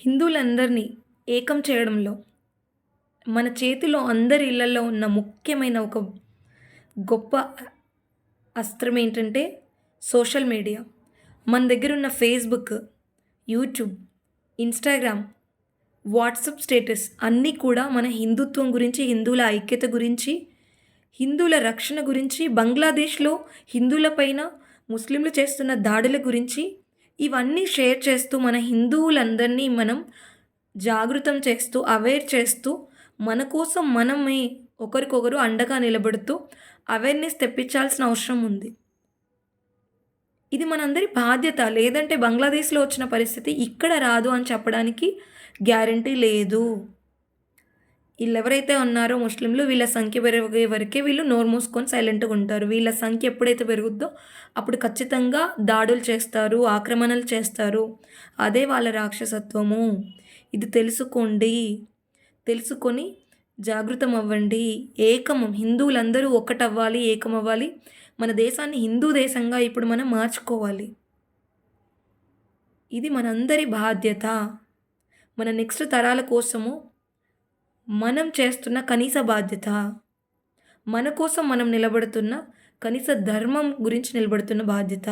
హిందువులందరినీ ఏకం చేయడంలో మన చేతిలో అందరి ఇళ్ళల్లో ఉన్న ముఖ్యమైన ఒక గొప్ప అస్త్రం ఏంటంటే సోషల్ మీడియా. మన దగ్గర ఉన్న Facebook YouTube Instagram WhatsApp status అన్నీ కూడా మన హిందుత్వం గురించి హిందువుల ఐక్యత గురించి హిందువుల రక్షణ గురించి బంగ్లాదేశ్లో హిందువులపైన ముస్లింలు చేస్తున్న దాడుల గురించి ఇవన్నీ షేర్ చేస్తూ మన హిందువులందరినీ మనం జాగృతం చేస్తూ అవేర్ చేస్తూ మన కోసం మనమే ఒకరికొకరు అండగా నిలబడుతూ అవేర్నెస్ తెప్పించాల్సిన అవసరం ఉంది. ఇది మనందరి బాధ్యత. లేదంటే బంగ్లాదేశ్లో వచ్చిన పరిస్థితి ఇక్కడ రాదు అని చెప్పడానికి గ్యారంటీ లేదు. వీళ్ళు ఎవరైతే ఉన్నారో ముస్లింలు వీళ్ళ సంఖ్య పెరిగే వరకే వీళ్ళు నోరు మూసుకొని సైలెంట్గా ఉంటారు. వీళ్ళ సంఖ్య ఎప్పుడైతే పెరుగుద్దో అప్పుడు ఖచ్చితంగా దాడులు చేస్తారు ఆక్రమణలు చేస్తారు. అదే వాళ్ళ రాక్షసత్వము. ఇది తెలుసుకోండి. తెలుసుకొని జాగృతం అవ్వండి. ఏకం హిందువులందరూ ఒక్కటవ్వాలి ఏకమవ్వాలి. మన దేశాన్ని హిందూ దేశంగా ఇప్పుడు మనం మార్చుకోవాలి. ఇది మనందరి బాధ్యత. మన నెక్స్ట్ తరాల కోసము మనం చేస్తున్న కనీస బాధ్యత. మన కోసం మనం నిలబడుతున్న కనీస ధర్మం గురించి నిలబడుతున్న బాధ్యత.